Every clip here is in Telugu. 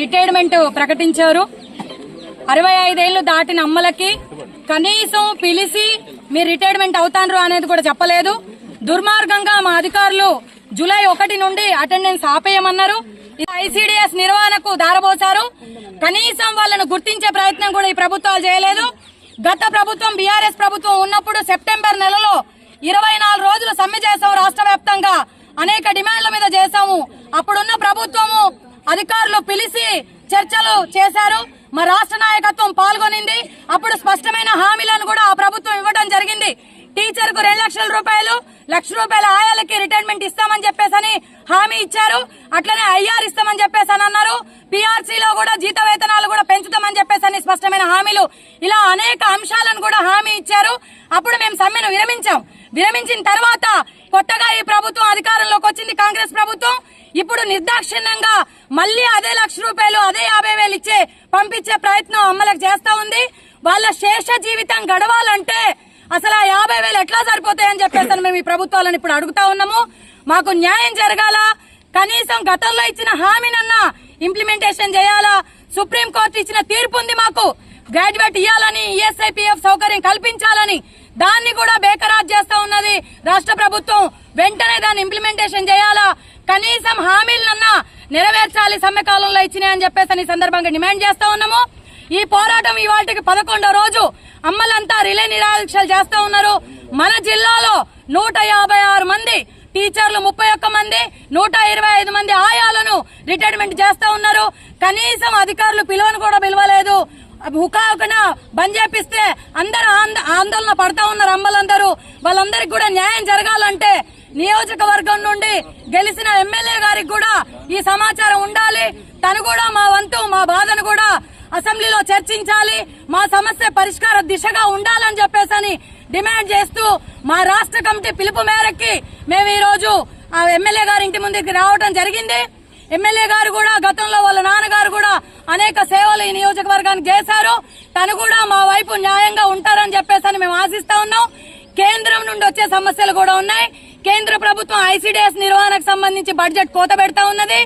రిటైర్మెంట్ ప్రకటించారు. అరవై ఐదేళ్ళు దాటిన అమ్మలకి కనీసం పిలిచి మీరు రిటైర్మెంట్ అవుతాను అనేది కూడా చెప్పలేదు. దుర్మార్గంగా మా అధికారులు జూలై ఒకటి నుండి అటెండెన్స్ ఆపేయమన్నారు. ఐసీడీఎస్ నిర్వహణకు దారబోసారు కనీసం వాళ్ళను గుర్తించే ప్రయత్నం కూడా ఈ ప్రభుత్వాలు చేయలేదు. గత ప్రభుత్వం బీఆర్ఎస్ ప్రభుత్వం ఉన్నప్పుడు సెప్టెంబర్ నెలలో ఇరవై నాలుగు రోజులు సమ్మె చేసాం రాష్ట్ర అనేక డిమాండ్ల మీద చేశాము. అప్పుడున్న ప్రభుత్వము అధికారులు పిలిచి చర్చలు చేశారు. మా రాష్ట్ర నాయకత్వం పాల్గొనింది. అప్పుడు స్పష్టమైన హామీలను కూడా ఆ ప్రభుత్వం ఇవ్వడం జరిగింది. టీచర్కు రెండు లక్షల రూపాయలు లక్ష రూపాయల ఆయాలకి రిటైర్మెంట్ ఇస్తామని చెప్పేసని హామీ ఇచ్చారు. అట్లనే ఐఆర్ ఇస్తామని చెప్పేసి అని అన్నారు. PRC లో కూడా జీత వేతనాలు కూడా పెంచుతామని చెప్పేసి స్పష్టమైన హామీలు. ఇలా అనేక అంశాలను కూడా హామీ ఇచ్చారు. అప్పుడు మేము సమ్మెను విరమించాం. విరమించిన తర్వాత కొత్తగా ఈ ప్రభుత్వం అధికారంలోకి వచ్చింది కాంగ్రెస్ ప్రభుత్వం. ఇప్పుడు నిర్దాక్షిణ్యంగా మళ్ళీ అదే లక్ష రూపాయలు అదే యాభై వేలు ఇచ్చే పంపించే ప్రయత్నం అమ్మలకు చేస్తా ఉంది. వాళ్ళ శేష జీవితం గడవాలంటే అసలు ఆ యాభై వేలు ఎట్లా సరిపోతాయని చెప్పేసి మేము ఈ ప్రభుత్వాలను ఇప్పుడు అడుగుతా ఉన్నాము. మాకు న్యాయం జరగాల? కనీసం గతంలో ఇచ్చిన హామీనన్నా ఇంప్లిమెంటేషన్ చేయాలా? సుప్రీంకోర్టు ఇచ్చిన తీర్పు ఉంది మాకు. గ్రాడ్యుయేట్ ఇవ్వాలని ఈఎస్ఐపీఎఫ్ సౌకర్యం కల్పించాలని దాన్ని కూడా బేకరాజ్ చేస్తా ఉన్నది రాష్ట్ర ప్రభుత్వం. వెంటనే దాన్ని ఇంప్లిమెంటేషన్ చేయాలా? కనీసం హామీలన్నా నెరవేర్చాలి సమ్మె కాలంలో ఇచ్చినాయని చెప్పేసి ఈ సందర్భంగా డిమాండ్ చేస్తా ఉన్నాము. ఈ పోరాటం ఇవాళకి పదకొండో రోజు అమ్మలంతా రిలే నిరాక్షలు చేస్తా ఉన్నారు. మన జిల్లాలో నూట యాభై ఆరు మంది టీచర్లు ముప్పై ఒక్క మంది నూట ఇరవై ఐదు మంది ఆయాలను రిటైర్మెంట్ చేస్తా ఉన్నారు. కనీసం అధికారులు పిలువను కూడా పిలవలేదు. హుకాకున బంద్ చేపిస్తే అందరూ ఆంద- ఆందోళన పడతా ఉన్నారు అమ్మలందరూ. వాళ్ళందరికి కూడా న్యాయం జరగాలంటే నియోజకవర్గం నుండి గెలిచిన ఎమ్మెల్యే గారికి కూడా ఈ సమాచారం ఉండాలి. తను కూడా మా వంతు మా బాధను కూడా అసెంబ్లీలో చర్చించాలి. మా సమస్య పరిష్కార దిశగా ఉండాలని చెప్పేసని డిమాండ్ చేస్తూ మా రాష్ట్ర కమిటీ పిలుపు మేరకి మేము ఈ రోజు ఆ ఎమ్మెల్యే గారి ఇంటి ముందుకి రావడం జరిగింది. ఎమ్మెల్యే గారు కూడా గతంలో వాళ్ళ నాన్నగారు కూడా అనేక సేవలు ఈ నియోజకవర్గానికి చేశారు. తను కూడా మా వైపు న్యాయంగా ఉంటారని చెప్పేసి మేము ఆశిస్తా ఉన్నాం. కేంద్రం నుండి వచ్చే సమస్యలు కూడా ఉన్నాయి. కేంద్ర ప్రభుత్వం ఐసీడీఎస్ నిర్వహణకు సంబంధించి బడ్జెట్ కోత పెడతా ఉన్నది.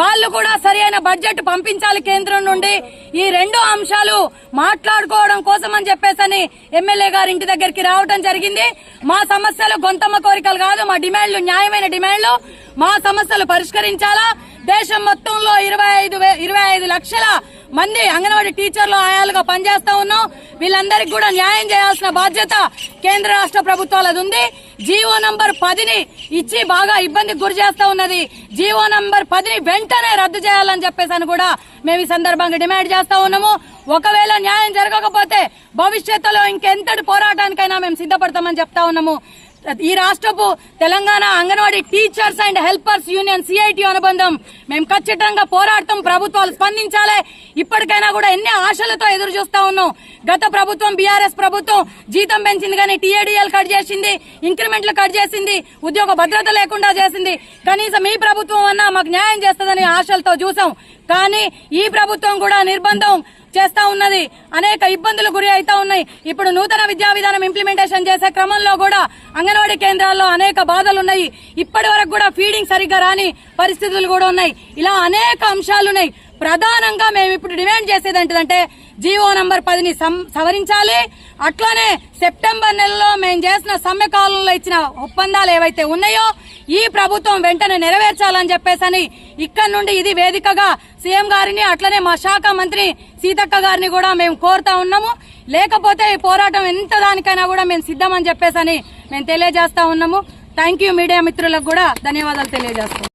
వాళ్ళు కూడా సరైన బడ్జెట్ పంపించాలి కేంద్రం నుండి. ఈ రెండు అంశాలు మాట్లాడుకోవడం కోసం అని చెప్పేసని ఎమ్మెల్యే గారి ఇంటి దగ్గరికి రావడం జరిగింది. మా సమస్యలు గొంతమ్మ కోరికలు కాదు మా డిమాండ్లు న్యాయమైన డిమాండ్లు. మా సమస్యలు పరిష్కరించాలా? దేశం మొత్తంలో ఇరవై ఐదు వే- ఇరవై ఐదు లక్షల మంది అంగన్వాడీ టీచర్లు ఆయాలుగా పనిచేస్తా ఉన్నాం. వీళ్ళందరికీ కూడా న్యాయం చేయాల్సిన బాధ్యత కేంద్ర రాష్ట్ర ప్రభుత్వాలది ఉంది. జీవో నంబర్ పదిని ఇచ్చి బాగా ఇబ్బందికి గురి చేస్తా ఉన్నది. జీవో నంబర్ పదిని వెంటనే రద్దు చేయాలని చెప్పేసి కూడా మేము ఈ సందర్భంగా డిమాండ్ చేస్తా ఉన్నాము. ఒకవేళ న్యాయం జరగకపోతే భవిష్యత్తులో ఇంకెంతటి పోరాటానికైనా మేము సిద్ధపడతామని చెప్తా ఉన్నాము. ఈ రాష్ట్రపు Telangana anganwadi teachers and helpers union CIT అనుబంధం. మేము ఖచ్చితంగా పోరాడతాం. ప్రభుత్వాలు స్పందించాలి. ఇప్పటికైనా కూడా ఎన్ని ఆశలతో ఎదురు చూస్తా ఉన్నాం. గత ప్రభుత్వం బీఆర్ఎస్ ప్రభుత్వం జీతం పెంచింది కానీ టీఏడీఎల్ కట్ చేసింది ఇంక్రిమెంట్లు కట్ చేసింది ఉద్యోగ భద్రత లేకుండా చేసింది. కనీసం ఈ ప్రభుత్వం అన్నా మాకు న్యాయం చేస్తుందని ఆశలతో చూసాం. కానీ ఈ ప్రభుత్వం కూడా నిర్బంధం చేస్తా ఉన్నది. అనేక ఇబ్బందులు గురి అవుతా ఉన్నాయి. ఇప్పుడు నూతన విద్యా విధానం ఇంప్లిమెంటేషన్ చేసే క్రమంలో కూడా అంగన్వాడీ కేంద్రాల్లో అనేక బాధలు ఉన్నాయి. ఇప్పటి వరకు కూడా ఫీడింగ్ సరిగ్గా రాని పరిస్థితులు కూడా ఉన్నాయి. ఇలా అనేక అంశాలు ఉన్నాయి. ప్రధానంగా మేము ఇప్పుడు డిమాండ్ చేసేది ఏంటంటే జీవో నంబర్ పదిని సం- సవరించాలి. అట్లానే సెప్టెంబర్ నెలలో మేము చేసిన సమ్మె కాలంలో ఇచ్చిన ఒప్పందాలు ఏవైతే ఉన్నాయో ఈ ప్రభుత్వం వెంటనే నెరవేర్చాలని చెప్పేసని ఇక్కడ నుండి ఇది వేదికగా సీఎం గారిని అట్లనే మా శాఖ మంత్రి సీతక్క గారిని కూడా మేము కోరుతా ఉన్నాము. లేకపోతే ఈ పోరాటం ఎంత దానికైనా కూడా మేము సిద్ధమని చెప్పేసని మేము తెలియజేస్తా ఉన్నాము. థ్యాంక్ యూ మీడియా మిత్రులకు కూడా ధన్యవాదాలు తెలియజేస్తాం